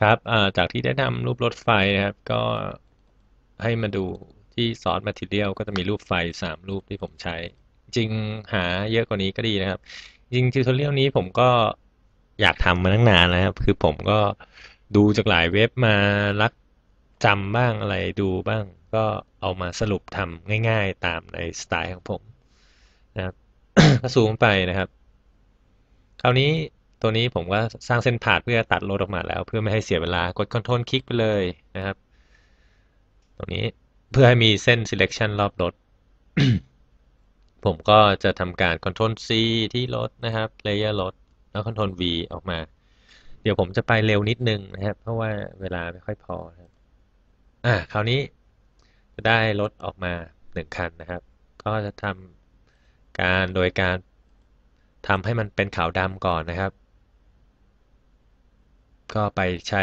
ครับอ่าจากที่ได้นำรูปรถไฟนะครับ ก็ให้มาดูที่ซอส Material ก็จะมีรูปไฟสามรูปที่ผมใช้ จริงหาเยอะกว่านี้ก็ดีนะครับ จริงทิวทอเรียลนี้ผมก็อยากทำมาตั้งนานแล้วครับ คือผมก็ดูจากหลายเว็บมารักจำบ้างอะไรดูบ้าง ก็เอามาสรุปทำง่ายๆตามในสไตล์ของผมนะครับก็ซูมไปนะครับ คราวนี้ ตัวนี้ผมก็สร้างเส้นผ่าเพื่อตัดรถออกมาแล้ว เพื่อไม่ให้เสียเวลากด Ctrl คลิกไปเลยนะครับ ตรงนี้เพื่อให้มีเส้น selection รอบรถ ผมก็จะทำการ Ctrl C ที่รถนะครับ Layer รถแล้ว Ctrl V ออกมา เดี๋ยวผมจะไปเร็วนิดนึงนะครับ เพราะว่าเวลาไม่ค่อยพอครับอ่าคราวนี้จะได้รถออกมาหนึ่งคันนะครับ ก็จะทำการโดยการทำให้มันเป็นขาวดำก่อนนะครับ ก็ไปใช้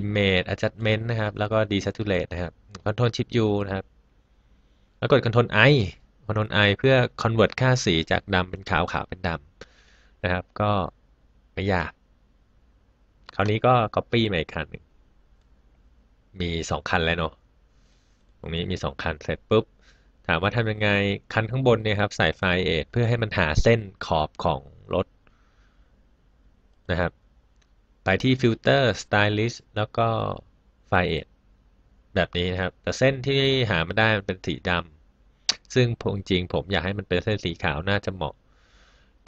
image adjustment นะครับ แล้วก็ desaturate นะครับ Ctrl Shift U นะครับ แล้วกด Ctrl I Ctrl I เพื่อ convert ค่าสีจากดำเป็นขาวขาวเป็นดำนะครับ ก็ไม่ยาก คราวนี้ก็ copy มาอีกคันหนึ่งมีสองคันแล้วเนาะ ตรงนี้มีสองคัน เสร็จปุ๊บ ถามว่าทำยังไง คันข้างบนเนี่ยครับ ใส่ไฟเอทเพื่อให้มันหาเส้นขอบของรถนะครับ ไปที่ฟิลเตอร์ Stylist แล้วก็ไฟล์เอทแบบนี้นะครับ แต่เส้นที่หามาได้มันเป็นสีดำซึ่งผมจริงๆผมอยากให้มันเป็นเส้นสีขาวน่าจะเหมาะ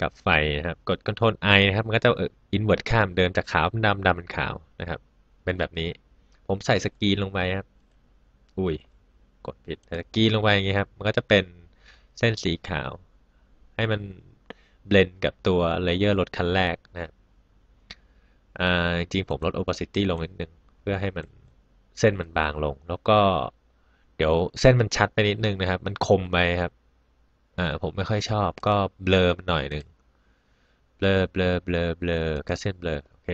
กับไฟนะครับ กด Ctrl I นะครับ มันก็จะ invert ข้ามเดินจากขาวเป็นดำดำเป็นขาวนะครับ เป็นแบบนี้ ผมใส่สกรีนลงไปครับ อุ้ย กดผิดแต่สกรีนลงไปอย่างงี้ครับ มันก็จะเป็นเส้นสีขาว ให้มันเบลนกับตัวเลเยอร์รถคันแรกนะครับ อ่าจริงผมลด opacity ลงนิดนึง เพื่อให้มันเส้นมันบางลง แล้วก็เดี๋ยวเส้นมันชัดไปนิดนึงนะครับ มันคมไปครับอ่าผมไม่ค่อยชอบก็เบลอมันหน่อยหนึ่งเบลอเบลอเบลอเบลอแค่เส้นเบลอโอเค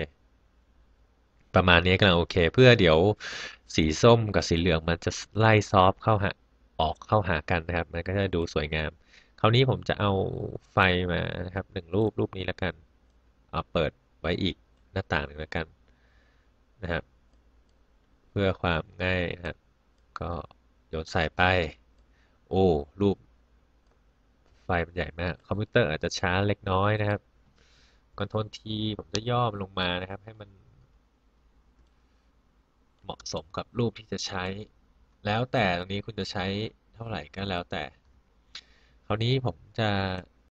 ประมาณนี้กำลังโอเค เพื่อเดี๋ยวสีส้มกับสีเหลืองมันจะไล่ซอฟเข้าหาออกเข้าหากันนะครับ มันก็จะดูสวยงาม คราวนี้ผมจะเอาไฟมานะครับหนึ่งรูปรูปนี้แล้วกันเอาเปิดไว้อีก หน้าต่างหนึ่งแล้วกันนะครับ เพื่อความง่ายนะครับ ก็โยนใส่ไป โอ้รูป ไฟมันใหญ่มาก คอมพิวเตอร์อาจจะช้าเล็กน้อยนะครับคอนโทรลทีผมจะย่อมลงมานะครับ ให้มัน เหมาะสมกับรูปที่จะใช้ แล้วแต่ตรงนี้คุณจะใช้เท่าไหร่ก็แล้วแต่ คราวนี้ผมจะ